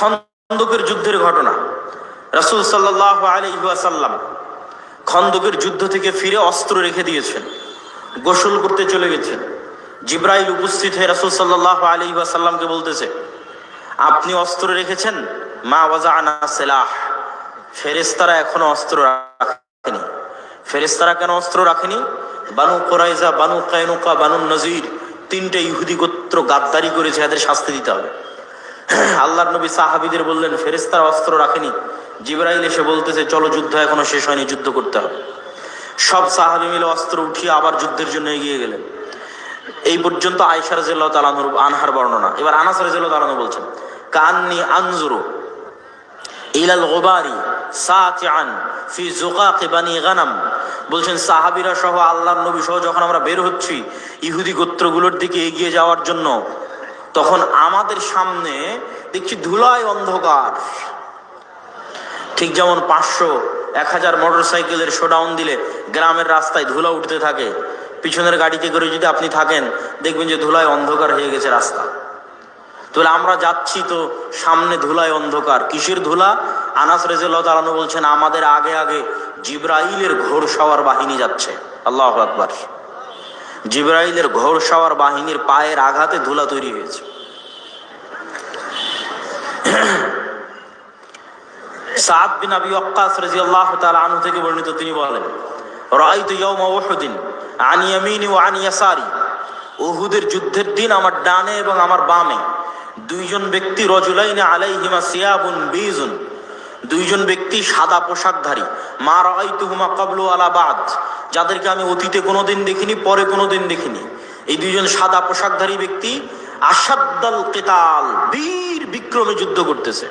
খন্দকের যুদ্ধের ঘটনা। রাসূল সাল্লাল্লাহু আলাইহি ওয়াসাল্লাম খন্দকের যুদ্ধ থেকে ফিরে অস্ত্র রেখে দিয়েছেন, গোসল করতে চলে গেছেন। জিব্রাইল উপস্থিত হয়ে রাসূল সাল্লাল্লাহু আলাইহি ওয়াসাল্লামকে বলতেছে, আপনি অস্ত্র রেখেছেন? মা ওয়াজা আনা সেলাহ। ফেরেস্তারা এখনও অস্ত্র রাখেনি। ফেরেস্তারা কেন অস্ত্র রাখেনি? Banu Qurayza Banu Qaynuqa Banu Nadir, তিনটে ইহুদি গোত্র গাদ্দারি করেছে, এদের শাস্তি দিতে হবে। আল্লাহর নবী সাহাবিদের বললেন ফেরেস্তারা অস্ত্র রাখেনি। জিব্রাইল এসে বলতেছে, চলো, যুদ্ধ এখনও শেষ হয়নি, যুদ্ধ করতে হবে। সব সাহাবি মিলে অস্ত্র উঠিয়ে আবার যুদ্ধের জন্য এগিয়ে গেলেন। এই পর্যন্ত আয়সা রাজিয়াল্লাহু তাআলা আনহার বর্ণনা। এবার আনাস রাজিয়াল্লাহু তাআলা বলছেন, কান্নি আনজুরু ইলাল গোবারি সাতিআন ফি জুকাকি বানি গানাম। বলছেন, সাহাবীরা সহ আল্লাহর নবী সহ যখন আমরা বের হচ্ছি, ইহুদি গোত্রগুলোর দিকে এগিয়ে যাওয়ার জন্য তখন আমাদের সামনে দেখছি ধুলায় অন্ধকার। ঠিক যেমন পাঁচশো, এক হাজার মোটর সাইকেলের শোডাউন দিলে গ্রামের রাস্তায় ধুলা উঠতে থাকে। পিছনের গাড়িতে করে যদি আপনি থাকেন, দেখবেন যে ধুলায় অন্ধকার হয়ে গেছে রাস্তা। তাহলে আমরা যাচ্ছি তো সামনে ধুলায় অন্ধকার। কিসের ধুলা? আনাস রেজুল্লাহ বলছেন, আমাদের আগে আগে জিব্রাইলের ঘোর সাওয়ার বাহিনী যাচ্ছে। আল্লাহ আকবার। জিব্রাইলের ঘোর সাওয়ার বাহিনীর পায়ের আঘাতে ধুলা তৈরি হয়েছে। সাদ বিন আবি ওয়াক্কাস রাদিয়াল্লাহু তাআলা আনহু থেকে বর্ণিত তিনি বলেন, রাআইতু ইয়াউমা উহুদিন, আন ইয়ামিনি ওয়া আন ইয়াসারি। উহুদের যুদ্ধের দিন আমার ডানে এবং আমার বামে। দুইজন ব্যক্তি রজুলাইনে আলাইহিমা সিয়াবুন বিজুন দুইজন ব্যক্তি সাদা পোশাকধারী। মা রাআইতুহুমা ক্বাবলু আলা বাদ। যাদেরকে আমি অতীতে কোনোদিন দেখিনি, পরে কোনোদিন দেখিনি। এই দুইজন সাদা পোশাকধারী ব্যক্তি আসাদ্দাল কেতাল, বীর বিক্রমে যুদ্ধ করতেছে।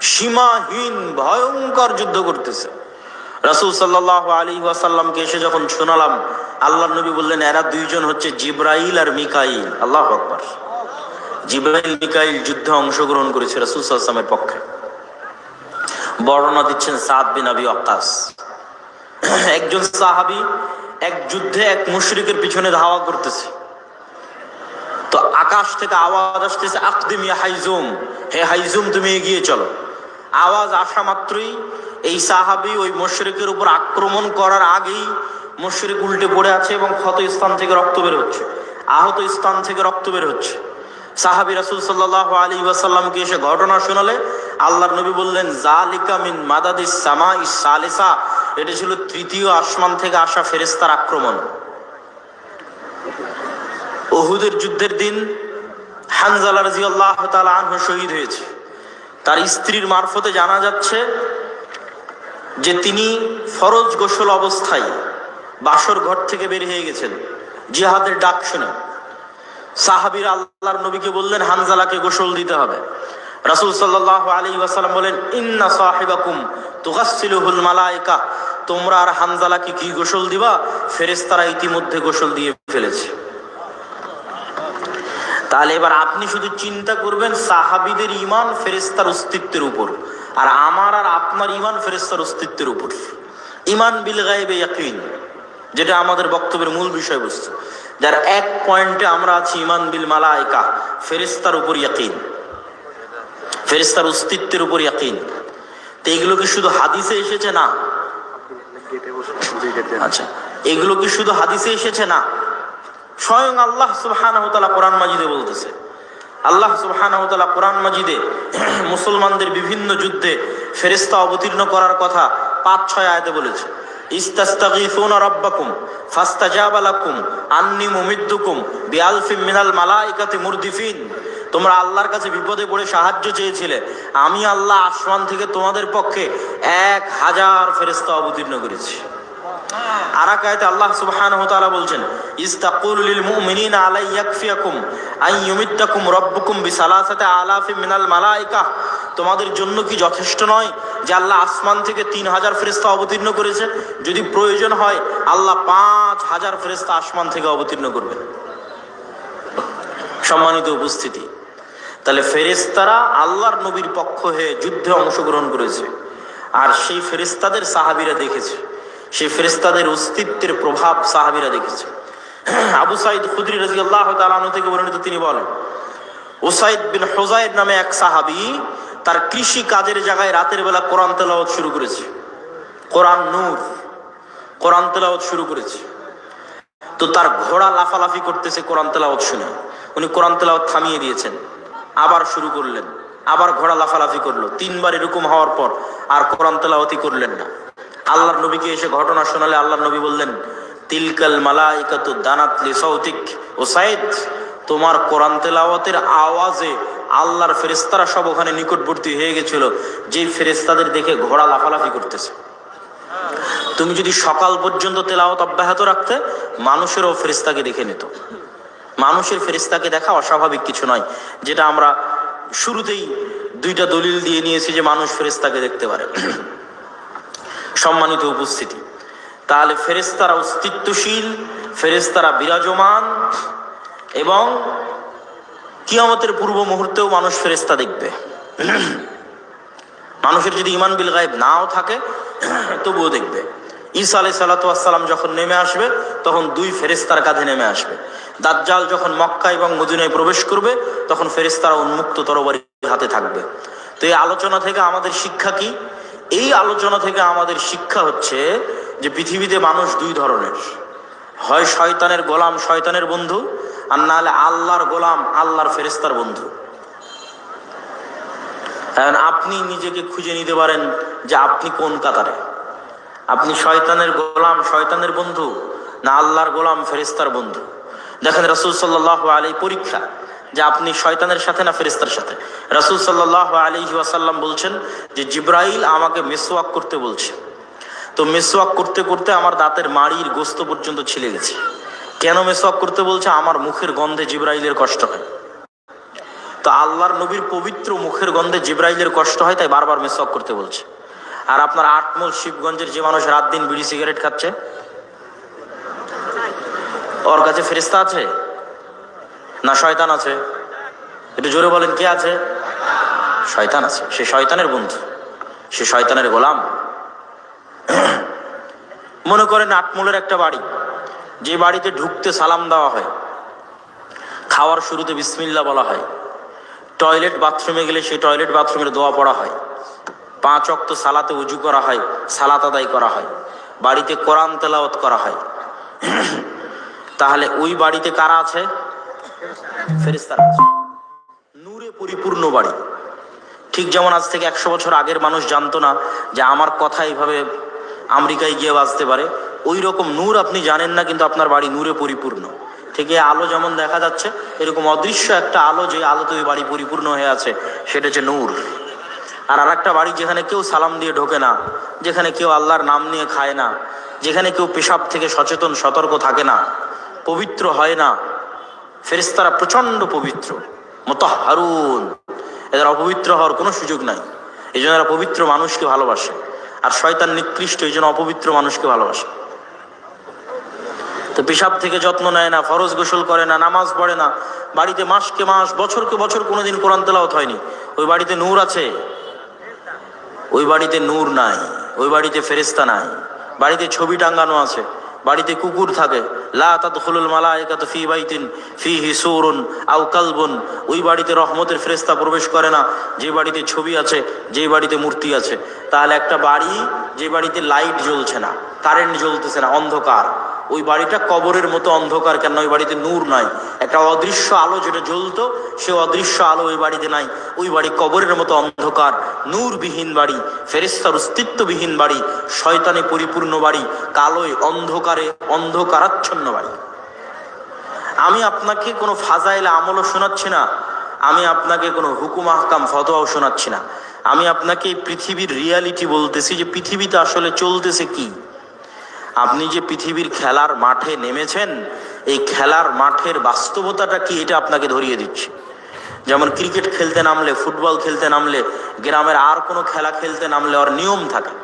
সীমাহীন, ভয়ঙ্কর যুদ্ধ করতেছে। রাসূল সাল্লাল্লাহু আলী ওয়াসাল্লামকে এসে যখন শোনালাম আল্লাহ নবী বললেন, এরা দুইজন হচ্ছে জিব্রাইল আর মিকাইল। আল্লাহ আকবার। জিব্রাইল, মিকাইল যুদ্ধে অংশগ্রহণ করেছে রাসূল সাল্লামের পক্ষে। বর্ণনা দিচ্ছেন সাদ বিন আবি ওয়াক্কাস। একজন সাহাবী এক যুদ্ধে এক মুশরিকের পিছনে ধাওয়া করতেছে। তো আকাশ থেকে আওয়াজ আসতেছে, আকদিম হাইজুম, হে হাইজুম, তুমি এগিয়ে চলো। আওয়াজ আসা মাত্রই এই সাহাবি ওই মুশরিকের উপর আক্রমণ করার আগেই মুশরিক উল্টে পড়ে আছে এবং ক্ষত স্থান থেকে রক্ত বের হচ্ছে, আহত স্থান থেকে রক্ত বের হচ্ছে। সাহাবি রাসুল সাল্লাহ আলী ওয়াসাল্লামকে এসে ঘটনা শোনালে আল্লাহর নবী বললেন জালিকা মিন মাদাদিস সামা ইসালিসা এটা ছিল তৃতীয় আসমান থেকে আসা ফেরেস্তার আক্রমণ। ওহুদের যুদ্ধের দিন হানজালা রাজি আল্লাহ আনহু শহীদ হয়েছে। তার স্ত্রীর মারফতে জানা যাচ্ছে যে তিনি ফরজ গোসল অবস্থায় বাসর ঘর থেকে বের হয়ে গেছেন। জিহাদের ডাক শুনে। সাহাবির আল্লাহর নবীকে বললেন, হানজালাকে গোসল দিতে হবে। রাসূল সাল্লাল্লাহু আলাইহি ওয়াসাল্লাম বলেন, ইন্না সাহিবাকুম তুগাসসিলুহুল মালায়েকা। তোমরা আর হানজালাকে কি গোসল দিবা? ফেরেশতারা ইতিমধ্যে গোসল দিয়ে ফেলেছে। তাহলে এবার আপনি শুধু চিন্তা করবেন, সাহাবিদের ইমান ফেরেস্তার অস্তিত্বের উপর, আর আমার আর আপনার ইমান ফেরেস্তার অস্তিত্বের উপর। ইমান বিল গায়েবে ইয়াকিন, যেটা আমাদের বক্তব্যের মূল বিষয়বস্তু। যার এক পয়েন্টে আমরা আছি ইমান বিল মালায়কা ফেরেস্তার উপর ইয়াকিন। ফেরেস্তার অস্তিত্বের উপর ইয়াকিন। তো এগুলো কি শুধু হাদিসে এসেছে না? আচ্ছা এগুলো কি শুধু হাদিসে এসেছে না? স্বয়ং আল্লাহ সুবহানাহু কোরআন মাজিদে বলতেছে। আল্লাহ সুবহানাহু কোরআন মাজিদে মুসলমানদের বিভিন্ন যুদ্ধে ফেরেশতা অবতীর্ণ করার কথা পাঁচ, ছয় আয়াতে বলেছে। ইস্তাস্তাগীসুনা রাব্বাকুম, ফাস্তাজাবা লাকুম, আন্নী মুমিদ্দুকুম বিআলফিম মিনাল মালাইকাতি মুরদিফিন। তোমরা আল্লাহর কাছে বিপদে পড়ে সাহায্য চেয়েছিলে। আমি আল্লাহ আসমান থেকে তোমাদের পক্ষে এক হাজার ফেরেশতা অবতীর্ণ করেছি। আরাকায়তে আল্লাহ সুবহানাহু ওয়া তাআলা বলছেন, ইস্তাকুলু লিল মুমিনিনা আলাই ইয়াকফিয়াকুম আন ইউমিদ্দাকুম রাব্বুকুম বিসালাসাতি আলাফি মিনাল মালাইকা। তোমাদের জন্য কি যথেষ্ট নয় যে আল্লাহ আসমান থেকে তিন হাজার ফেরেস্তা অবতীর্ণ করেছে? যদি প্রয়োজন হয়, আল্লাহ পাঁচ হাজার ফেরেস্তা আসমান থেকে অবতীর্ণ করবেন। সম্মানিত উপস্থিতি তাহলে ফেরেস্তারা আল্লাহর নবীর পক্ষ হয়ে যুদ্ধে অংশগ্রহণ করেছে। আর সেই ফেরেস্তাদের সাহাবিরা দেখেছে। সেই ফেরেস্তাদের অস্তিত্বের প্রভাব সাহাবিরা দেখেছে। আবু সাইদ খুদরি রাজি আল্লাহ তালু থেকে বর্ণিত তিনি বলেন, ওসাইদ বিন হোজাইদ নামে এক সাহাবি তার কৃষি কাজের জায়গায় রাতের বেলা কোরআন তেলাওয়াত শুরু করেছে। কোরআন নূর, কোরআন তেলাওয়াত শুরু করেছে। তো তার ঘোড়া লাফালাফি করতেছে কোরআন তেলাওয়াত শুনে। উনি কোরআন তেলাওয়াত থামিয়ে দিয়েছেন। আবার শুরু করলেন। আবার ঘোড়া লাফালাফি করল। তিনবার এরকম হওয়ার পর আর কোরআন তেলাওয়াতি করলেন না। আল্লাহর নবীকে এসে ঘটনা শোনালে আল্লাহর নবী বললেন, তিলকাল মালাইকাতু দানাতলি সৌতিক ও সাইদ, তোমার কোরআন তেলাওয়াতের আওয়াজে আল্লাহর ফেরেস্তারা সব ওখানে নিকটবর্তী হয়ে গেছিল, যেই ফেরেস্তাদের দেখে ঘোড়া লাফালাফি করতেছে। তুমি যদি সকাল পর্যন্ত তেলাওয়াত অব্যাহত রাখতে, মানুষেরও ফেরিস্তাকে দেখে নিত। মানুষের ফেরিস্তাকে দেখা অস্বাভাবিক কিছু নয়, যেটা আমরা শুরুতেই দুইটা দলিল দিয়ে নিয়েছি যে মানুষ ফেরিস্তাকে দেখতে পারে। সম্মানিত উপস্থিতি, তাহলে ফেরেস্তারা অস্তিত্বশীল ফেরেস্তারা বিরাজমান এবং কিয়ামতের পূর্ব মুহূর্তেও মানুষ ফেরেস্তা দেখবে। মানুষের যদি ইমান বিল গায়েব নাও থাকে, তবুও দেখবে। ঈসা আলাই সাল্লাতাম যখন নেমে আসবে, তখন দুই ফেরেস্তার কাঁধে নেমে আসবে। দাজ্জাল যখন মক্কা এবং মদিনায় প্রবেশ করবে, তখন ফেরেস্তারা উন্মুক্ত তরবারি হাতে থাকবে। তো এই আলোচনা থেকে আমাদের শিক্ষা কি? এই আলোচনা থেকে আমাদের শিক্ষা হচ্ছে যে পৃথিবীতে মানুষ দুই ধরনের। হয় শয়তানের গোলাম শয়তানের বন্ধু, আর না হলে আল্লাহর গোলাম আল্লাহর ফেরেস্তার বন্ধু। কারণ আপনি নিজেকে খুঁজে নিতে পারেন যে আপনি কোন কাতারে। আপনি শয়তানের গোলাম, শয়তানের বন্ধু, না আল্লাহর গোলাম ফেরিস্তার বন্ধু। দেখেন রাসুল সাল্লাহ আলী পরীক্ষা, যে আপনি শয়তানের সাথে না ফেরিস্তার সাথে? রাসুল সাল্লাহ আলী ওয়াসাল্লাম বলছেন যে, জিব্রাইল আমাকে মেসোয়াক করতে বলছে। তো মেসোয়াক করতে করতে আমার দাঁতের মাড়ির গোস্ত পর্যন্ত ছিলে গেছে। কেন মেসোয়াক করতে বলছে? আমার মুখের গন্ধে জিব্রাইলের কষ্ট হয়। তো আল্লাহর নবীর পবিত্র মুখের গন্ধে জিব্রাইলের কষ্ট হয়, তাই বারবার মেসওয়াক করতে বলছে। আর আপনার আটমল শিবগঞ্জের যে মানুষ রাত দিন বিড়ি সিগারেট খাচ্ছে? ওর কাছে ফেরিস্তা আছে? না শয়তান আছে? একটু জোরে বলেন, কে আছে? শয়তান আছে। সে শয়তানের বন্ধু। সে শয়তানের গোলাম। মনে করেন আটমলের একটা বাড়ি। যে বাড়িতে ঢুকতে সালাম দেওয়া হয়। খাওয়ার শুরুতে বিসমিল্লা বলা হয়। টয়লেট বাথরুমে গেলে সেই টয়লেট বাথরুমের দোয়া পড়া হয়। পাঁচ অক্ত সালাতে উজু করা হয়, সালাত আদায় করা হয়। বাড়িতে কোরআন তেলাওয়াত করা হয়। তাহলে ওই বাড়িতে কারা আছে? নূরে পরিপূর্ণ বাড়ি। ঠিক যেমন আজ থেকে একশো বছর আগের মানুষ জানতো না যে আমার কথা এইভাবে আমেরিকায় গিয়ে বাঁচতে পারে। ওই রকম নূর আপনি জানেন না, কিন্তু আপনার বাড়ি নূরে পরিপূর্ণ। থেকে আলো যেমন দেখা যাচ্ছে, এরকম অদৃশ্য একটা আলো যে আলোতে ওই বাড়ি পরিপূর্ণ হয়ে আছে, সেটা হচ্ছে নূর। আর আর একটা বাড়ি যেখানে কেউ সালাম দিয়ে ঢোকে না, যেখানে কেউ আল্লাহর নাম নিয়ে খায় না, যেখানে কেউ পেশাব থেকে সচেতন, সতর্ক থাকে না, পবিত্র হয় না। ফেরিস্তারা প্রচণ্ড পবিত্র মত হারুন এদের অপবিত্র হওয়ার কোনো সুযোগ নাই। এই জন্য এরা পবিত্র মানুষকে ভালোবাসে। আর শয়তান নিকৃষ্ট, এই জন্য অপবিত্র মানুষকে ভালোবাসে। তো পেশাব থেকে যত্ন নেয় না, ফরজ গোসল করে না, নামাজ পড়ে না। বাড়িতে মাসকে মাস, বছরকে বছর কোনোদিন কোরআন তেলাওত হয়নি। ওই বাড়িতে নূর আছে। ওই বাড়িতে নূর নাই, ওই বাড়িতে ফেরিস্তা নাই। বাড়িতে ছবি টাঙ্গানো আছে, বাড়িতে কুকুর থাকে। ফি কালবুন। ওই বাড়িতে রহমতের ফেরেস্তা প্রবেশ করে না, যে বাড়িতে ছবি আছে, যে বাড়িতে মূর্তি আছে। তাহলে একটা বাড়ি, যে বাড়িতে লাইট জ্বলছে না কারেন্ট জ্বলতেছে না, অন্ধকার, ওই বাড়িটা কবরের মতো অন্ধকার কেন ওই বাড়িতে নূর নাই। একটা অদৃশ্য আলো যেটা জ্বলতো, সে অদৃশ্য আলো ওই বাড়িতে নাই। ওই বাড়ি কবরের মতো অন্ধকার, নূরবিহীন বাড়ি ফেরিস্তার অস্তিত্ববিহীন বাড়ি, শয়তানে পরিপূর্ণ বাড়ি, কালোয় অন্ধকারে অন্ধকারাচ্ছন্ন বাড়ি। আমি আপনাকে কোনো ফাজাইল আমলও শোনাচ্ছি না। আমি আপনাকে কোনো হুকুম, আহকাম, ফতোয়াও শোনাচ্ছি না। আমি আপনাকে এই পৃথিবীর রিয়ালিটি বলতেছি যে পৃথিবীতে আসলে চলতেছে কি। আপনি যে পৃথিবীর খেলার মাঠে নেমেছেন, এই খেলার মাঠের বাস্তবতাটা কি এটা আপনাকে ধরিয়ে দিচ্ছে? যেমন ক্রিকেট খেলতে নামলে ফুটবল খেলতে নামলে, গ্রামের আর কোনো খেলা খেলতে নামলে ওর নিয়ম থাকে।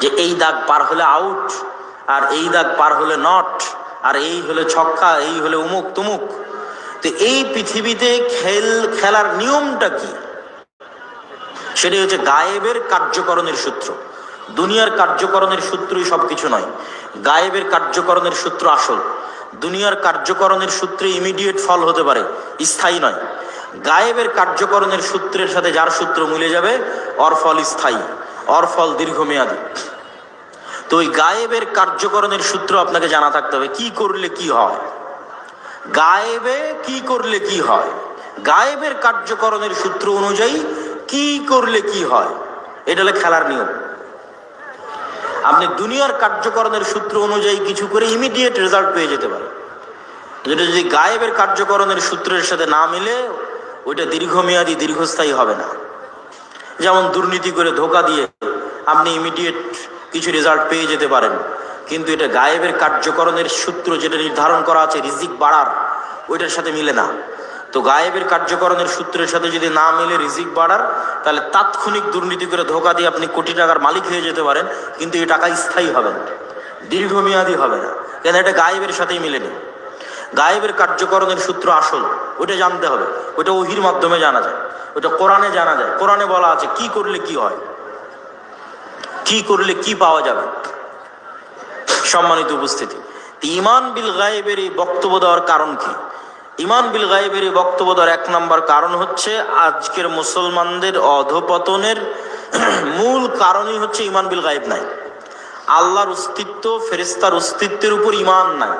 যে এই দাগ পার হলে আউট আর এই দাগ পার হলে নট আর এই হলে ছক্কা, এই হলে উমুক তুমুক তো এই পৃথিবীতে খেল, খেলার নিয়মটা কি? সেটাই হচ্ছে গায়েবের কার্যকরণের সূত্র। দুনিয়ার কার্যকরণের সূত্রই সব কিছু নয়। গায়েবের কার্যকরণের সূত্র আসল। দুনিয়ার কার্যকরণের সূত্রে ইমিডিয়েট ফল হতে পারে, স্থায়ী নয়। গায়েবের কার্যকরণের সূত্রের সাথে যার সূত্র মিলে যাবে অরফল স্থায়ী অরফল দীর্ঘমেয়াদী। তো ওই গায়েবের কার্যকরণের সূত্র আপনাকে জানা থাকতে হবে, কি করলে কি হয়? গায়েবে কি করলে কি হয়? গায়েবের কার্যকরণের সূত্র অনুযায়ী কি করলে কি হয়? এটা হলো খেলার নিয়ম। আপনি দুনিয়ার কার্যকরণের সূত্র অনুযায়ী কিছু করে ইমিডিয়েট রেজাল্ট পেয়ে যেতে পারেন। যেটা যদি গায়েবের কার্যকরণের সূত্রের সাথে না মিলে, ওইটা দীর্ঘমেয়াদী, দীর্ঘস্থায়ী হবে না। যেমন দুর্নীতি করে ধোকা দিয়ে আপনি ইমিডিয়েট কিছু রেজাল্ট পেয়ে যেতে পারেন। কিন্তু এটা গায়েবের কার্যকরণের সূত্র যেটা নির্ধারণ করা আছে, রিজিক বাড়ার, ওইটার সাথে মিলে না। তো গায়েবের কার্যকরণের সূত্রের সাথে যদি না মিলে রিজিক বাড়ার, তাহলে তাৎক্ষণিক দুর্নীতি করে ধোকা দিয়ে আপনি কোটি টাকার মালিক হয়ে যেতে পারেন, কিন্তু এই টাকা স্থায়ী হবে না, দীর্ঘমেয়াদী হবে না। কেন এটা গায়েবের সাথেই মিলেনি গায়েবের কার্যকরণের সূত্র আসল ওটা জানতে হবে ওটা ওহির মাধ্যমে জানা যায় ওটা কোরআনে জানা যায়। কোরআনে বলা আছে, কি করলে কি হয়? কি করলে কি পাওয়া যাবে? সম্মানিত উপস্থিতি। ইমান বিল গায়েবের এই বক্তব্য দেওয়ার কারণ কি? ইমান বিল গায়েবের এই বক্তব্য দেওয়ার এক নম্বর কারণ হচ্ছে আজকের মুসলমানদের অধপতনের মূল কারণই হচ্ছে ইমান বিল গায়েব নাই। আল্লাহর অস্তিত্ব ফেরেস্তার অস্তিত্বের উপর ইমান নাই,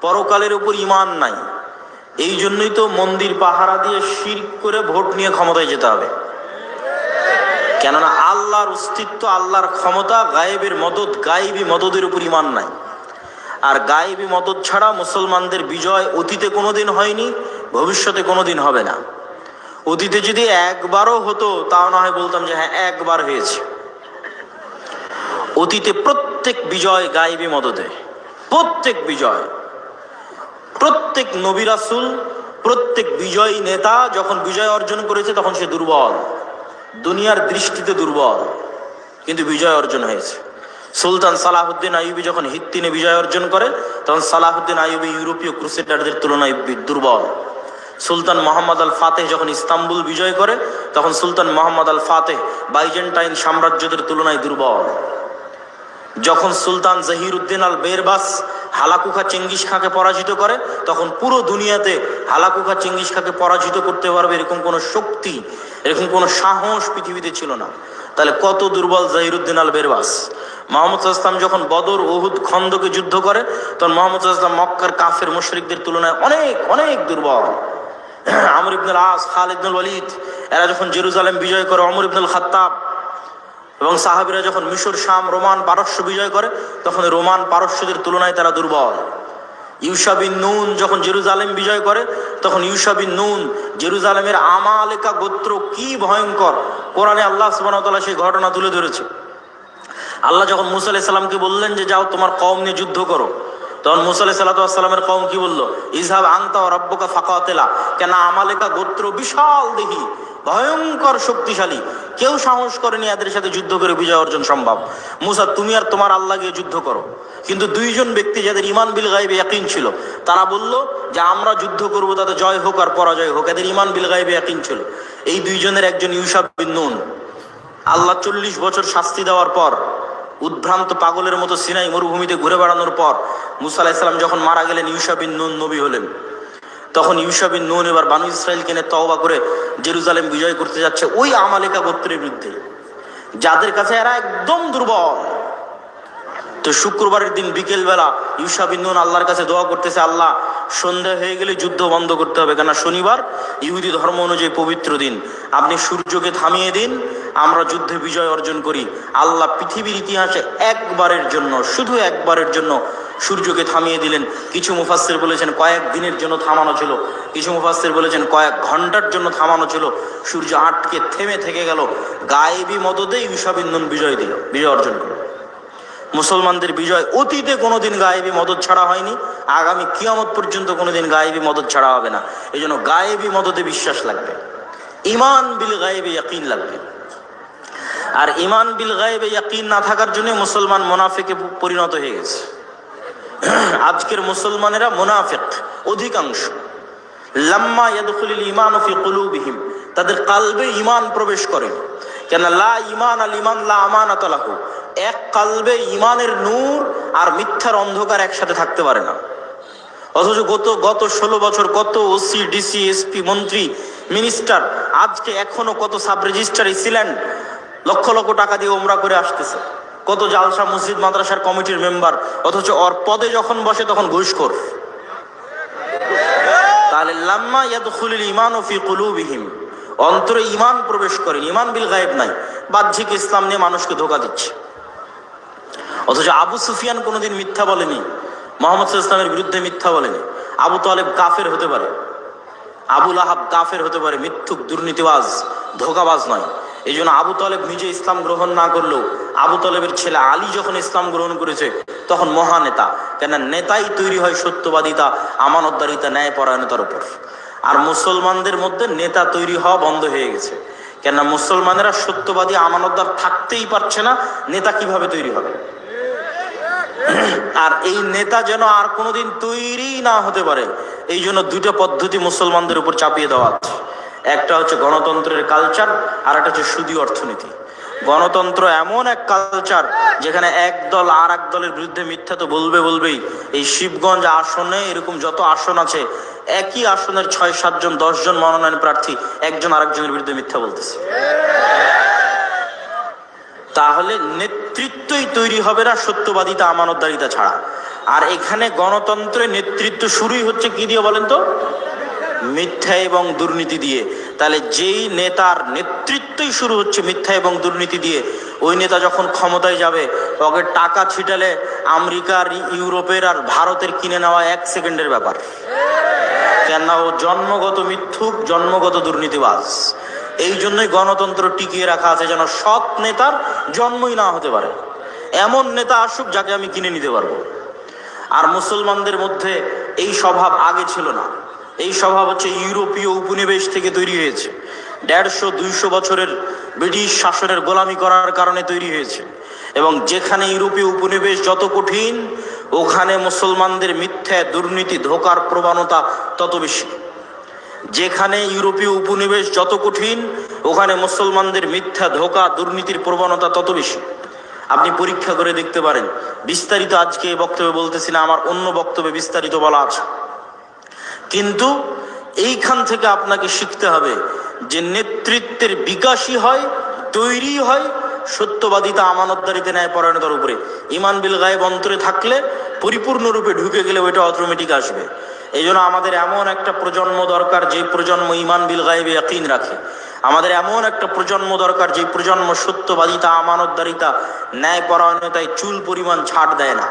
পরকালের উপর ইমান নাই। এই জন্যই তো মন্দির পাহারা দিয়ে শির করে ভোট নিয়ে ক্ষমতায় যেতে হবে। কেননা আল্লাহর অস্তিত্ব, আল্লাহর ক্ষমতা গায়েবের মদত, গায়েবী মদদের উপর ইমান নাই। আর গায়েবী মদত ছাড়া মুসলমানদের বিজয় অতীতে কোনোদিন হয়নি, ভবিষ্যতে কোনোদিন হবে না। অতীতে যদি একবারও হতো, তাও না হয় বলতাম যে হ্যাঁ একবার হয়েছে। অতীতে প্রত্যেক বিজয় গায়েবী মদতে। প্রত্যেক বিজয়। প্রত্যেক নবী রাসূল, প্রত্যেক বিজয়ী নেতা যখন বিজয় অর্জন করেছে, তখন সে দুর্বল। দুনিয়ার দৃষ্টিতে দুর্বল, কিন্তু বিজয় অর্জন হয়েছে। সুলতান সালাহুদ্দিন আইয়ুবী যখন হিত্তিনে বিজয় অর্জন করে, তখন সালাহুদ্দিন আইয়ুবী ইউরোপীয় ক্রুসেডারদের তুলনায় দুর্বল। সুলতান মোহাম্মদ আল ফাতেহ যখন ইস্তাম্বুল বিজয় করে, তখন সুলতান মোহাম্মদ আল ফাতেহ বাইজেন্টাইন সাম্রাজ্যদের তুলনায় দুর্বল। যখন সুলতান জাহিরুদ্দিন আল বেরবাস হালাকুখা চেঙ্গিস খাঁকে পরাজিত করে, তখন পুরো দুনিয়াতে হালাকুখা চেঙ্গিস খাঁকে পরাজিত করতে পারবে এরকম কোনো শক্তি এরকম কোনো সাহস পৃথিবীতে ছিল না। তাহলে কত দুর্বল জাহিরুদ্দিন আল বেরবাস? মোহাম্মদ ইসলাম যখন বদর ওহুদ খন্দকে যুদ্ধ করে, তখন মোহাম্মদ ইসলাম মক্কার কাফের, মুশরিকদের তুলনায় অনেক অনেক দুর্বল। আমর ইবনুল আস খালিদ ইবনুল ওয়ালিদ এরা যখন জেরুজালেম বিজয় করে অমর ইবনুল খাত্তাব এবং সাহাবিরা যখন মিশর, শাম, রোমান পারস্য বিজয় করে, তখন রোমান পারস্যদের তুলনায় তারা দুর্বল। ইউসাবিন নুন যখন জেরুজালেম বিজয় করে, তখন ইউসাবিন নুন জেরুজালেমের আমালেকা গোত্র কি ভয়ঙ্কর। কোরআনে আল্লাহ সুবাহতাল্লাহ সেই ঘটনা তুলে ধরেছে। আল্লাহ যখন মুসা আলাইহিস সালামকে বললেন যে, যাও তোমার কম নিয়ে যুদ্ধ করো। তখন মুসা আলাইহিস সালামের কম কি বলল? ইজহাব আংতা ও রব্বকা ফাঁকা তেলা কেন আমালেকা গোত্র বিশাল দেহি। ভয়ঙ্কর শক্তিশালী। কেউ সাহস করেনি এদের সাথে যুদ্ধ করে বিজয় অর্জন সম্ভব। মুসা, তুমি আর তোমার আল্লাহ গিয়ে যুদ্ধ করো। কিন্তু দুইজন ব্যক্তি যাদের ইমান বিল গাইবে ইয়াকিন ছিল, তারা বলল যে আমরা যুদ্ধ করব, তাতে জয় হোক আর পরাজয় হোক। এদের ইমান বিল গাইবে ইয়াকিন ছিল। এই দুইজনের একজন ইউসাব বিন নুন। আল্লাহ চল্লিশ বছর শাস্তি দেওয়ার পর, উদ্ভ্রান্ত পাগলের মতো সিনাই মরুভূমিতে ঘুরে বেড়ানোর পর, মুসা আলাহিসাল্লাম যখন মারা গেলেন, ইউসা বিন নুন নবী হলেন। তখন ইউসা বিন নুন এবার বানু ইসরায়েল কিনে তওবা করে জেরুজালেম বিজয় করতে যাচ্ছে ওই আমালিকা গোত্রের বিরুদ্ধে। যাদের কাছে এরা একদম দুর্বল। তো শুক্রবারের দিন বিকেল বেলা ইউসা বিন নুন আল্লাহর কাছে দোয়া করতেছে, আল্লাহ, সন্ধ্যা হয়ে গেলে যুদ্ধ বন্ধ করতে হবে কেন শনিবার ইহুদি ধর্ম অনুযায়ী পবিত্র দিন। আপনি সূর্যকে থামিয়ে দিন, আমরা যুদ্ধে বিজয় অর্জন করি। আল্লাহ পৃথিবীর ইতিহাসে একবারের জন্য, শুধু একবারের জন্য সূর্যকে থামিয়ে দিলেন। কিছু মুফাসসির বলেছেন কয়েক দিনের জন্য থামানো ছিল। কিছু মুফাসসির বলেছেন কয়েক ঘণ্টার জন্য থামানো ছিল। সূর্য আটকে থেমে থেকে গেল। গায়েবি মদতেই বিন বিজয় দিল, বিজয় অর্জন করল। মুসলমানদের বিজয় অতীতে কোনোদিন গায়েবী মদত ছাড়া হয়নি। আগামী কিয়ামত পর্যন্ত কোনোদিন গায়েবী মদত ছাড়া হবে না। এই জন্য গায়েবী মদতে বিশ্বাস লাগবে। ইমান বিল গায়েবে ইয়াকিন লাগবে। আর ইমান বিল গায়েবে ইয়াকিন না থাকার জন্য মুসলমান মোনাফেকে পরিণত হয়ে গেছে। আজকের মুসলমানেরা মোনাফেক, অধিকাংশ। লাম্মা ইয়াদখুলিল ইমান ফি কুলুবিহিম, তাদের কালবে ইমান প্রবেশ করে। কেন লা ইমান আল ইমান লা আমানাত লাহু। এক কালবে ইমানের নূর আর মিথ্যার অন্ধকার একসাথে থাকতে পারে না। অথচ গত গত ষোলো বছর কত ওসি ডিসি এসপি মন্ত্রী মিনিস্টার আজকে এখনও কত সাব রেজিস্ট্রার ছিলেন লক্ষ লক্ষ টাকা দিয়ে ওমরা করে আসতেছে। কত জালসা মসজিদ, মাদ্রাসার কমিটির মেম্বার, অথচ ওর পদে যখন বসে তখন ঘুষখোর। তাহলে লাম্মা ইয়াদখুলুল ঈমান ফি কুলুবিহিম। অন্তরে ঈমান প্রবেশ করেন, ঈমান বিল গায়েব নাই। বাহ্যিক ইসলাম নিয়ে মানুষকে ধোকা দিচ্ছে। অথচ আবু সুফিয়ান কোনোদিন মিথ্যা বলেনি, মোহাম্মদ ইসলামের বিরুদ্ধে মিথ্যা বলেনি। আবু তালেব কাফের হতে পারে আবুল আহাব কাফের হতে পারে, মিথ্যুক দুর্নীতিবাজ, ধোকাবাজ নয়। এই জন্য আবু তালেব নিজে ইসলাম গ্রহণ না করলেও আবু তালেবের ছেলে আলী যখন ইসলাম গ্রহণ করেছে, তখন মহানেতা কেন নেতাই তৈরি হয় সত্যবাদিতা, আমানতদারিতা ন্যায় পরায়ণতার উপর। আর মুসলমানদের মধ্যে নেতা তৈরি হওয়া বন্ধ হয়ে গেছে। কেন মুসলমানেরা সত্যবাদী, আমানতদার থাকতেই পারছে না, নেতা কীভাবে তৈরি হবে? আর এই নেতা যেন আর কোনোদিন তৈরি না হতে পারে, এই জন্য দুইটা পদ্ধতি মুসলমানদের উপর চাপিয়ে দেওয়া আছে। একটা হচ্ছে গণতন্ত্রের কালচার আর একটা হচ্ছে সুদী অর্থনীতি। গণতন্ত্র এমন এক কালচার যেখানে এক দল আর এক দলের বিরুদ্ধে মিথ্যা তো বলবে বলবেই। এই শিবগঞ্জ আসনে এরকম যত আসন আছে, একই আসনের ছয় সাতজন দশজন মনোনয়ন প্রার্থী, একজন আরেকজনের বিরুদ্ধে মিথ্যা বলতেছে। তাহলে নেতৃত্বই তৈরি হবে না সত্যবাদিতা, আমানতদারিতা ছাড়া। আর এখানে গণতন্ত্রের নেতৃত্ব শুরুই হচ্ছে কি দিয়ে বলেন তো? মিথ্যা এবং দুর্নীতি দিয়ে। তাহলে যেই নেতার নেতৃত্বই শুরু হচ্ছে মিথ্যা এবং দুর্নীতি দিয়ে, ওই নেতা যখন ক্ষমতায় যাবে, ওকে টাকা ছিটালে আমেরিকার, ইউরোপের আর ভারতের কিনে নেওয়া এক সেকেন্ডের ব্যাপার। কেননা ও জন্মগত মিথ্যুক, জন্মগত দুর্নীতিবাজ। এই জন্যই গণতন্ত্র টিকিয়ে রাখা আছে যেন সৎ নেতার জন্মই না হতে পারে। এমন নেতা আসুক যাকে আমি কিনে নিতে পারব। আর মুসলমানদের মধ্যে এই স্বভাব আগে ছিল না। এই স্বভাব হচ্ছে ইউরোপীয় উপনিবেশ থেকে তৈরি হয়েছে। দেড়শো, দুইশো বছরের ব্রিটিশ শাসনের গোলামি করার কারণে তৈরি হয়েছে। এবং যেখানে ইউরোপীয় উপনিবেশ যত কঠিন, ওখানে মুসলমানদের মিথ্যা দুর্নীতি, ধোকার প্রবণতা তত বেশি। যেখানে ইউরোপীয় উপনিবেশ যত কঠিন, ওখানে মুসলমানদের মিথ্যা, ধোকা, দুর্নীতির প্রবণতা তত বেশি। আপনি পরীক্ষা করে দেখতে পারেন। বিস্তারিত আজকে বক্তব্যে বলতেছি না, আমার অন্য বক্তব্যে বিস্তারিত বলা আছে। কিন্তু এইখান থেকে আপনাকে শিখতে হবে যে নেতৃত্বের বিকাশই হয়, তৈরি হয়, সত্যবাদিতা আমানতদারিতে ন্যায় পরায়ণতার উপরে। ইমান বিল গায়েব অন্তরে থাকলে পরিপূর্ণরূপে ঢুকে গেলে ওইটা অটোমেটিক আসবে। এই জন্য আমাদের এমন একটা প্রজন্ম দরকার, যে প্রজন্ম ইমান বিল গায়েবে ইয়াকিন রাখে। আমাদের এমন একটা প্রজন্ম দরকার, যে প্রজন্ম সত্যবাদিতা, আমানতদারিতা ন্যায় পরায়ণতায় চুল পরিমাণ ছাড় দেয় না,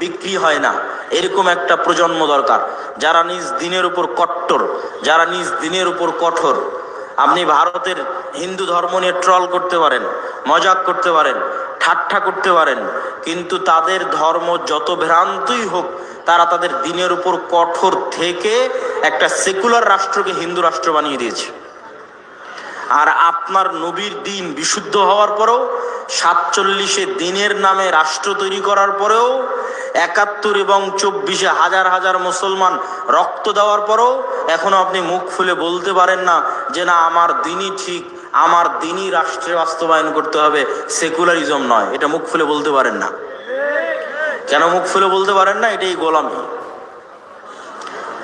বিক্রি হয় না। এরকম একটা প্রজন্ম দরকার, যারা নিজ দিনের উপর কট্টর, যারা নিজ দিনের উপর কঠোর। আপনি ভারতের হিন্দু ধর্ম নিয়ে ট্রল করতে পারেন, মজাক করতে পারেন, ঠাট্টা করতে পারেন, কিন্তু তাদের ধর্ম যত ভ্রান্তই হোক তারা তাদের দিনের উপর কঠোর থেকে একটা সেকুলার রাষ্ট্রকে হিন্দু রাষ্ট্র বানিয়ে দিয়েছে। আর আপনার নবীর দিন বিশুদ্ধ হওয়ার পরেও, সাতচল্লিশে দিনের নামে রাষ্ট্র তৈরি করার পরেও, একাত্তর এবং চব্বিশে হাজার হাজার মুসলমান রক্ত দেওয়ার পরেও এখনও আপনি মুখ খুলে বলতে পারেন না যে না, আমার দিনই ঠিক, আমার দিনই রাষ্ট্রে বাস্তবায়ন করতে হবে। সেকুলারিজম নয়, এটা মুখ খুলে বলতে পারেন না। কেন মুখ খুলে বলতে পারেন না, এটাই গোলামি।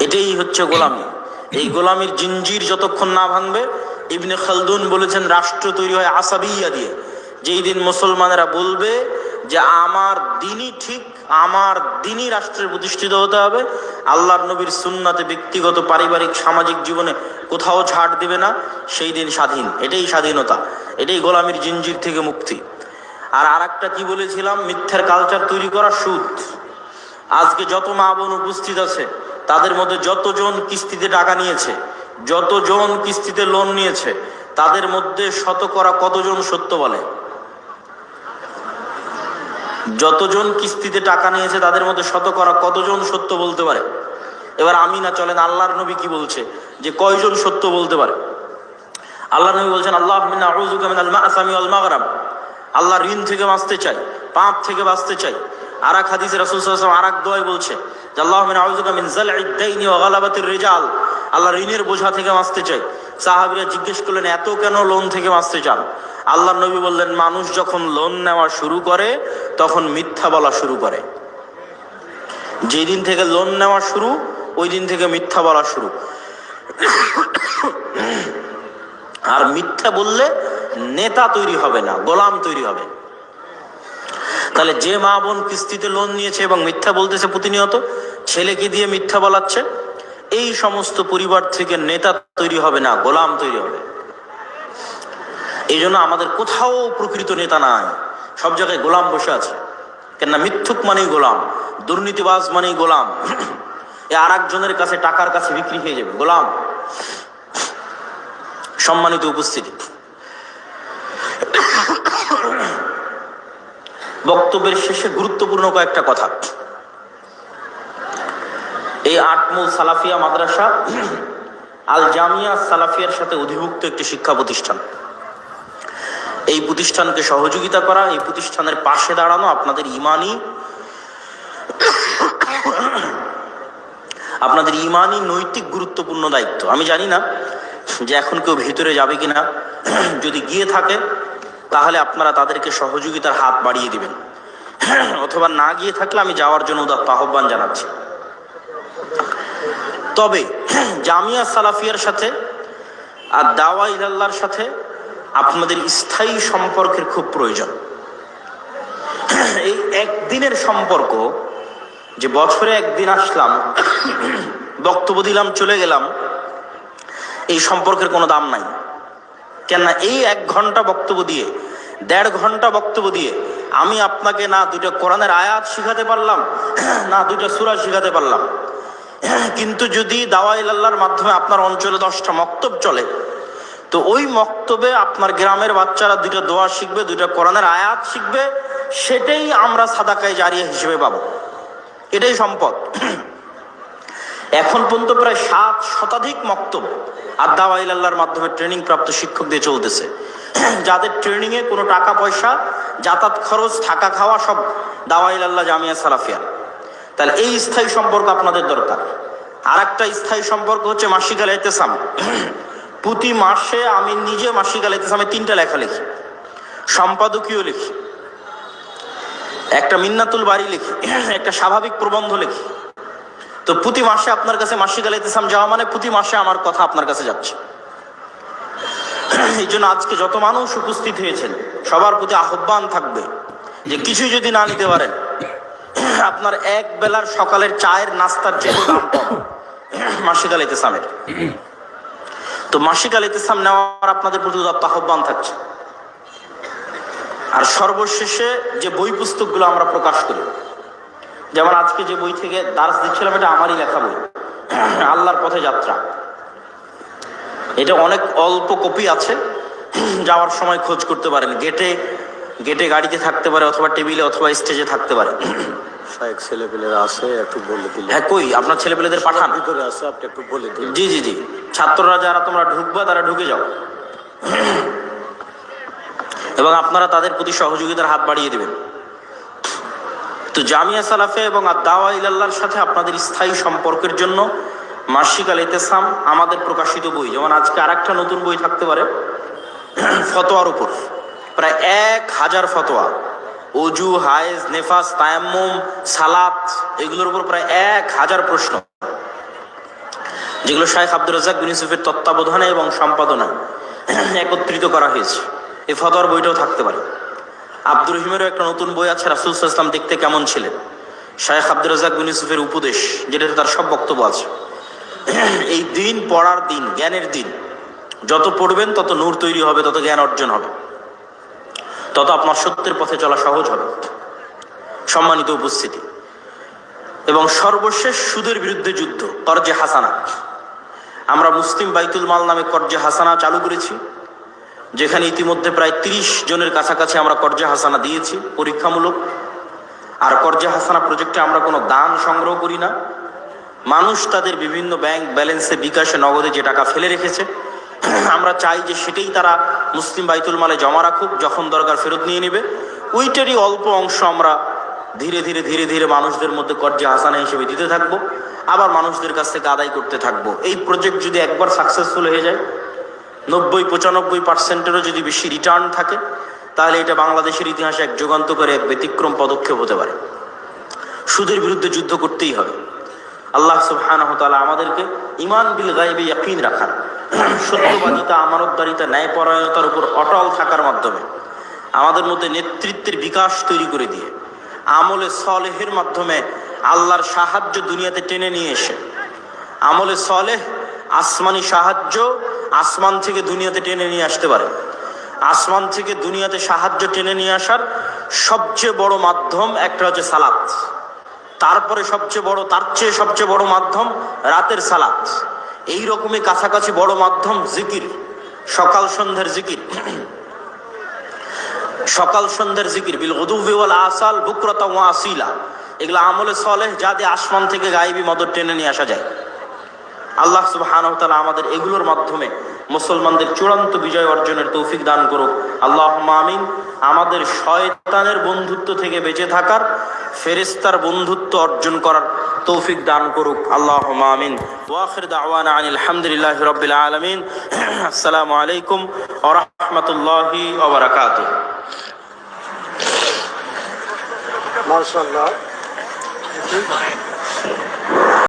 এটাই হচ্ছে গোলামি। এই গোলামির জিঞ্জির যতক্ষণ না ভাঙবে, ইবনে খালদুন বলেছেন, রাষ্ট্র তৈরি হয় আসাবিয়া দিয়ে। যেই দিন মুসলমানেরা বলবে যে, আমার দিনই ঠিক, আমার দিনই রাষ্ট্রে প্রতিষ্ঠিত হতে হবে। আল্লাহর নবীর সুন্নাতে ব্যক্তিগত, পারিবারিক, সামাজিক জীবনে কোথাও ছাড় দিবে না। সেই দিন স্বাধীন। এটাই স্বাধীনতা। এটাই গোলামির জিঞ্জির থেকে মুক্তি। আর আর একটা কি বলেছিলাম? মিথ্যার কালচার তৈরি করা সুদ। আজকে যত মা বোন উপস্থিত আছে, তাদের মধ্যে যতজন কিস্তিতে টাকা নিয়েছে, যতজন কিস্তিতে লোন নিয়েছে, তাদের মধ্যে শতকরা কতজন সত্য বলে? যতজন কিস্তিতে টাকা নিয়েছে, তাদের মধ্যে শতকরা কতজন সত্য বলতে পারে? এবার আমি না চলেন, আল্লাহর নবী কি বলছে? যে কয়জন সত্য বলতে পারে? আল্লাহ নবী বলছেন আল্লাহ আল্লাহ ঋণ থেকে বাঁচতে চাই, পাপ থেকে বাঁচতে চাই। আর এক হাদিসে রাসুল আর এক দোয়াই বলছে আল্লাহ রিজাল। আল্লাহ ঋণের বোঝা থেকে বাঁচতে চাই। সাহাবিরা জিজ্ঞেস করলেন, এত কেন লোন থেকে বাঁচতে চান? আল্লাহ নবী বললেন, মানুষ যখন লোন নেওয়া শুরু করে, তখন মিথ্যা বলা শুরু করে। যেদিন থেকে লোন নেওয়া শুরু, ওই দিন থেকে মিথ্যা বলা শুরু। আর মিথ্যা বললে নেতা তৈরি হবে না, গোলাম তৈরি হবে। তাহলে যে মা বোন কিস্তিতে লোন নিয়েছে এবং মিথ্যা বলতেছে প্রতিনিয়ত ছেলেকে দিয়ে মিথ্যা বলাচ্ছে? এই সমস্ত পরিবার থেকে নেতা তৈরি হবে না, গোলাম তৈরি হবে। এই জন্য আমাদের কোথাও প্রকৃত নেতা নাই, সব জায়গায় গোলাম বসে আছে। কেননা মিথ্যুক মানেই গোলাম, দুর্নীতিবাজ মানেই গোলাম। এ আর একজনের কাছে টাকার কাছে বিক্রি হয়ে যাবে, গোলাম। সম্মানিত উপস্থিতি। বক্তব্যের শেষে গুরুত্বপূর্ণ কয়েকটা কথা। এই আটমুল সালাফিয়া মাদ্রাসা আল জামিয়া সালাফিয়ার সাথে অধিভুক্ত একটি শিক্ষা প্রতিষ্ঠান। এই প্রতিষ্ঠানকে সহযোগিতা করা, এই প্রতিষ্ঠানের পাশে দাঁড়ানো আপনাদের ইমানই আপনাদের ইমানই নৈতিক গুরুত্বপূর্ণ দায়িত্ব। আমি জানি না যে এখন কেউ ভিতরে যাবে কিনা। যদি গিয়ে থাকে তাহলে আপনারা তাদেরকে সহযোগিতার হাত বাড়িয়ে দিবেন। অথবা না গিয়ে থাকলে আমি যাওয়ার জন্য উদাত্ত আহ্বান জানাচ্ছি। তবে, জামিয়া সালাফিয়ার সাথে আর দাওয়া ইলাল্লাহর সাথে আপনাদের স্থায়ী সম্পর্কের খুব প্রয়োজন। এই একদিনের সম্পর্ক, যে বছরে একদিন আসলাম, বক্তব্য দিলাম, চলে গেলাম, এই সম্পর্কের কোনো দাম নাই। কেননা এই এক ঘণ্টা বক্তব্য দিয়ে, দেড় ঘণ্টা বক্তব্য দিয়ে আমি আপনাকে না দুইটা কোরআনের আয়াত শিখাতে পারলাম, না দুইটা সুরা শিখাতে পারলাম। কিন্তু যদি দাওয়াইল আল্লাহর মাধ্যমে আপনার অঞ্চলে দশটা মক্তব চলে, তো ওই মক্তবে আপনার গ্রামের বাচ্চারা দুইটা দোয়া শিখবে, দুইটা কোরআনের আয়াত শিখবে, সেটাই আমরা সাদাকায় জারিয়া হিসেবে পাবো। এটাই সম্পদ। এখন পর্যন্ত প্রায় সাত শতাধিক মক্তব আর দাওয়াইল আল্লাহর মাধ্যমে ট্রেনিং প্রাপ্ত শিক্ষক দিয়ে চলতেছে। যাদের ট্রেনিংয়ে কোনো টাকা পয়সা, যাতায়াত খরচ, থাকা খাওয়া সব দাওয়াইল আল্লাহ জামিয়া সালাফিয়া। তাহলে এই স্থায়ী সম্পর্ক আপনাদের দরকার। আর একটা স্থায়ী সম্পর্ক হচ্ছে মাসিক আল এতেসাম প্রতি মাসে আমি নিজে মাসিক আল এতেসামে তিনটা লেখা লিখি। সম্পাদকীয় লিখি। একটা মিন্নাতুল বাড়ি লিখি। একটা স্বাভাবিক প্রবন্ধ লিখি। তো প্রতি মাসে আপনার কাছে মাসিক আল এতেসাম যাওয়া মানে প্রতি মাসে আমার কথা আপনার কাছে যাচ্ছে। এই জন্য আজকে যত মানুষ উপস্থিত হয়েছেন, সবার প্রতি আহ্বান থাকবে যে কিছুই যদি না নিতে পারেন, আপনার এক বেলার সকালের চায়ের নাস্তার দাম মাসিক আল ইতেসামের তো মাসিক আল ইতেসাম নেওয়ার আপনাদের প্রতি আহ্বান থাকছে। আর সর্বশেষে যে বই পুস্তকগুলো আমরা প্রকাশ করি যেমন আজকে যে বই থেকে দার্স দিচ্ছিলাম এটা আমারই লেখা বই। আল্লাহর পথে যাত্রা। এটা অনেক অল্প কপি আছে যাওয়ার সময় খোঁজ করতে পারেন। গেটে গেটে গাড়িতে থাকতে পারে অথবা টেবিলে অথবা স্টেজে থাকতে পারে। শায়েক ছেলেপেলেরা আছে একটু বলে দিলে। হ্যাঁ কই? আপনার ছেলেপেলেদের পাঠান। ভিতরে আছে আপনি একটু বলে দিন জি জি জি। ছাত্ররা যারা তোমরা ঢুকবা তারা ঢুকে যাও। এবং আপনারা তাদের প্রতি সহযোগিতার হাত বাড়িয়ে দেবেন। তো জামিয়া সালাফে এবং দাওয়া ইলাল্লাহর সাথে আপনাদের স্থায়ী সম্পর্কের জন্য মাসিক আল ইতেসাম আমাদের প্রকাশিত বই, যেমন আজকে আর একটা নতুন বই থাকতে পারে, ফতোয়ার উপর। প্রায় এক হাজার ফতোয়া। অজু হায়েজ, নেফাস, তায়াম্মুম, সালাত, এগুলোর উপর প্রায় এক হাজার প্রশ্ন। যেগুলো শাহেখ আব্দুর রাজাক বিন ইউসুফের তত্ত্বাবধানে এবং সম্পাদনায় একত্রিত করা হয়েছে। এই ফতোয়ার বইটাও থাকতে পারে। আব্দুর রহিমেরও একটা নতুন বই আছে, রাসুল ইসলাম দেখতে কেমন ছিলেন? শাহেখ আব্দুর রাজাক বিন ইউসুফের উপদেশ, যেটাতে তার সব বক্তব্য আছে। এই দিন পড়ার দিন, জ্ঞানের দিন। যত পড়বেন, তত নূর তৈরি হবে, তত জ্ঞান অর্জন হবে। তত আপনার সত্যের পথে চলা সহজ হবে। সম্মানিত উপস্থিতি। এবং সর্বশেষ সুদের বিরুদ্ধে যুদ্ধ, কর্জে হাসানা। আমরা মুসলিম বাইতুল মাল নামে কর্জে হাসানা চালু করেছি। যেখানে ইতিমধ্যে প্রায় তিরিশ জনের কাছাকাছি আমরা কর্জে হাসানা দিয়েছি, পরীক্ষামূলক। আর কর্জে হাসানা প্রজেক্টে আমরা কোনো দান সংগ্রহ করি না। মানুষ তাদের বিভিন্ন ব্যাংক ব্যালেন্সে বিকাশে, নগদে যে টাকা ফেলে রেখেছে, আমরা চাই যে সেটাই তারা মুসলিম বাইতুল মালে জমা রাখুক, যখন দরকার ফেরত নিয়ে নেবে। ওইটারই অল্প অংশ আমরা ধীরে ধীরে ধীরে ধীরে মানুষদের মধ্যে কর্জে হাসানা হিসেবে দিতে থাকব, আবার মানুষদের কাছ থেকে আদায় করতে থাকব। এই প্রজেক্ট যদি একবার সাকসেসফুল হয়ে যায় নব্বই, পঁচানব্বই পার্সেন্টেরও যদি বেশি রিটার্ন থাকে, তাহলে এটা বাংলাদেশের ইতিহাসে এক যুগান্তকারী এক ব্যতিক্রম পদক্ষেপ হতে পারে। সুদের বিরুদ্ধে যুদ্ধ করতেই হবে। আল্লাহ সুবহানাহু তাআলা আমাদেরকে ইমান বিল গায়বে ইয়াকিন রাখার, সত্যবাদিতা, আমানতদারিতা, ন্যায়পরায়ণতার উপর অটল থাকার মাধ্যমে আমাদের মধ্যে নেতৃত্বের বিকাশ তৈরি করে দিয়ে, আমলে সলেহের মাধ্যমে আল্লাহর সাহায্য দুনিয়াতে টেনে নিয়ে এসে, আমলে সলেহ আসমানি সাহায্য আসমান থেকে দুনিয়াতে টেনে নিয়ে আসতে পারে। আসমান থেকে দুনিয়াতে সাহায্য টেনে নিয়ে আসার সবচেয়ে বড় মাধ্যম একটা হচ্ছে সালাত। তারপরে সবচেয়ে বড়, তার চেয়ে সবচেয়ে বড় মাধ্যম রাতের সালাত। এই রকমই কাছাকাছি বড় মাধ্যম জিকির, সকাল সন্ধ্যার জিকির। সকাল সন্ধ্যার জিকির, বিল ওয়াল আসাল বুকরতা ওয়া আসিলা। এগুলো আমলে সলেহ, যা দিয়ে আসমান থেকে গায়েবী মদত টেনে নিয়ে আসা যায়। আল্লাহ তাআলা আমাদের এগুলোর মাধ্যমে মুসলমানদের চূড়ান্ত বিজয় অর্জনের তৌফিক দান করুক। আল্লাহ আমিন। আমাদের শয়তানের বন্ধুত্ব থেকে বেঁচে থাকার ফেরেস্তার বন্ধুত্ব অর্জন করার তৌফিক দান করুক। আল্লাহ আমিন। ওয়াখির দাওয়ানা আনিল হামদুলিল্লাহি রাব্বিল আলামিন। আসসালামু আলাইকুম ওয়া রাহমাতুল্লাহি ওয়া মার্শাল্লাহ